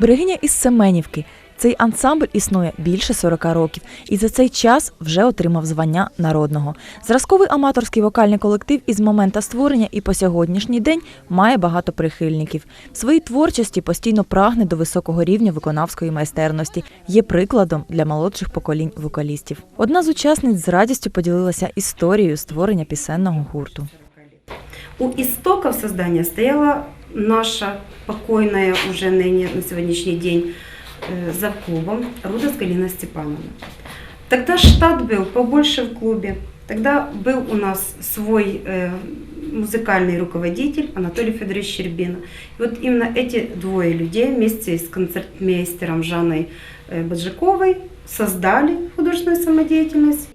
Берегиня із Семенівки. Цей ансамбль існує більше 40 років і за цей час вже отримав звання народного. Зразковий аматорський вокальний колектив із моменту створення і по сьогоднішній день має багато прихильників. В своїй творчості постійно прагне до високого рівня виконавської майстерності. Є прикладом для молодших поколінь вокалістів. Одна з учасниць з радістю поділилася історією створення пісенного гурту. У истоков создания стояла наша покойная уже ныне на сегодняшний день э, завклубом Руда Галина Степановна. Тогда штат был побольше в клубе. Тогда был у нас свой э, музыкальный руководитель Анатолий Федорович Щербина. И вот именно эти двое людей вместе с концертмейстером Жанной э, Баджаковой создали художественную самодеятельность.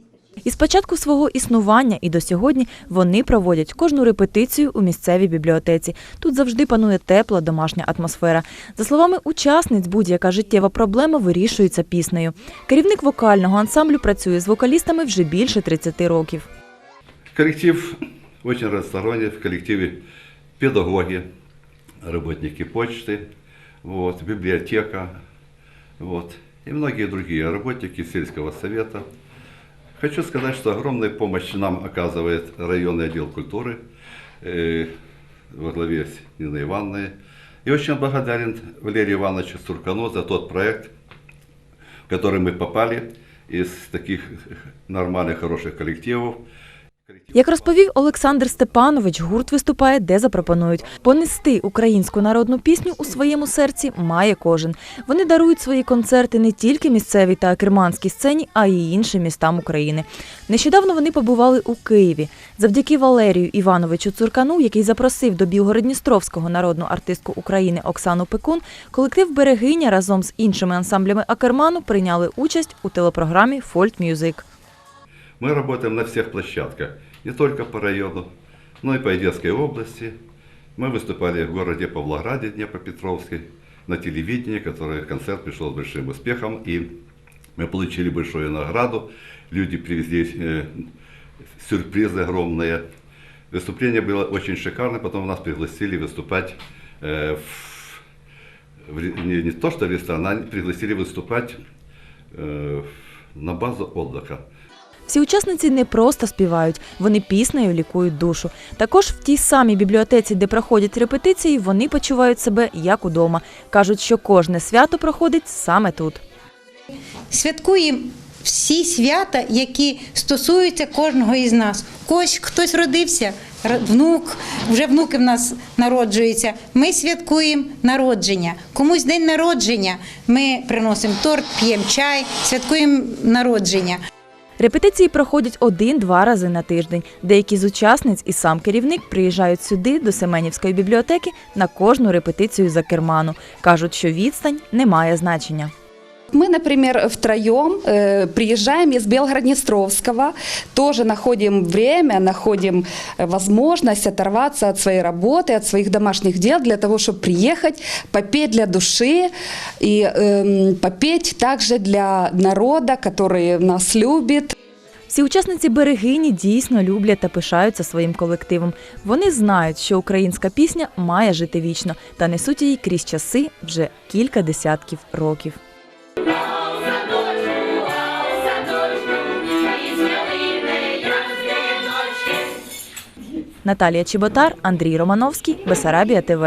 Із початку свого існування і до сьогодні вони проводять кожну репетицію у місцевій бібліотеці. Тут завжди панує тепла домашня атмосфера. За словами учасниць, будь-яка життєва проблема вирішується піснею. Керівник вокального ансамблю працює з вокалістами вже більше 30 років. Коллектив очень разносторонний. В коллективе педагоги, работники почты, вот, библиотека вот, и многие другие работники сельского совета. Хочу сказать, что огромную помощь нам оказывает районный отдел культуры э, во главе с Ниной Ивановной. И очень благодарен Валерию Ивановичу Суркану за тот проект, в который мы попали из таких нормальных, хороших коллективов. Як розповів Олександр Степанович, гурт виступає, де запропонують. Понести українську народну пісню у своєму серці має кожен. Вони дарують свої концерти не тільки місцевій та керманській сцені, а й іншим містам України. Нещодавно вони побували у Києві. Завдяки Валерію Івановичу Цуркану, який запросив до Білгородністровського народну артистку України Оксану Пекун, колектив Берегиня разом з іншими ансамблями Акерману прийняли участь у телепрограмі Фольт Мюзик. Мы работаем на всех площадках, не только по району, но и по Одесской области. Мы выступали в городе Павлограде, Днепропетровске, на телевидении, который концерт пришел с большим успехом, и мы получили большую награду. Люди привезли э, сюрпризы огромные. Выступление было очень шикарно, потом нас пригласили выступать э, в, в не, не то что в ресторан, а пригласили выступать э, на базу отдыха. Всі учасниці не просто співають, вони піснею лікують душу. Також в тій самій бібліотеці, де проходять репетиції, вони почувають себе як удома. кажуть, що кожне свято проходить саме тут. святкуємо всі свята, які стосуються кожного із нас. Когось хтось родився, внук, вже внуки в нас народжуються. Ми святкуємо народження. Комусь день народження. Ми приносимо торт, п'ємо чай, святкуємо народження. Репетиції проходять один-два рази на тиждень. Деякі з учасниць і сам керівник приїжджають сюди, до Семенівської бібліотеки, на кожну репетицію за керману. кажуть, що відстань не має значення Мы, например, втроем э, приезжаем из Белгороднестровского, тоже находим время, находим э, возможность оторваться от своей работы, от своих домашних дел для того, чтобы приехать, попеть для души и эм, попеть также для народа, который нас любит. Всі учасниці берегині дійсно люблять та пишаються своїм колективом. Вони знають, що українська пісня має жити вічно та несуть її крізь часи вже кілька десятків років. Наталія Чеботар, Андрій Романовський, Бесарабія ТВ.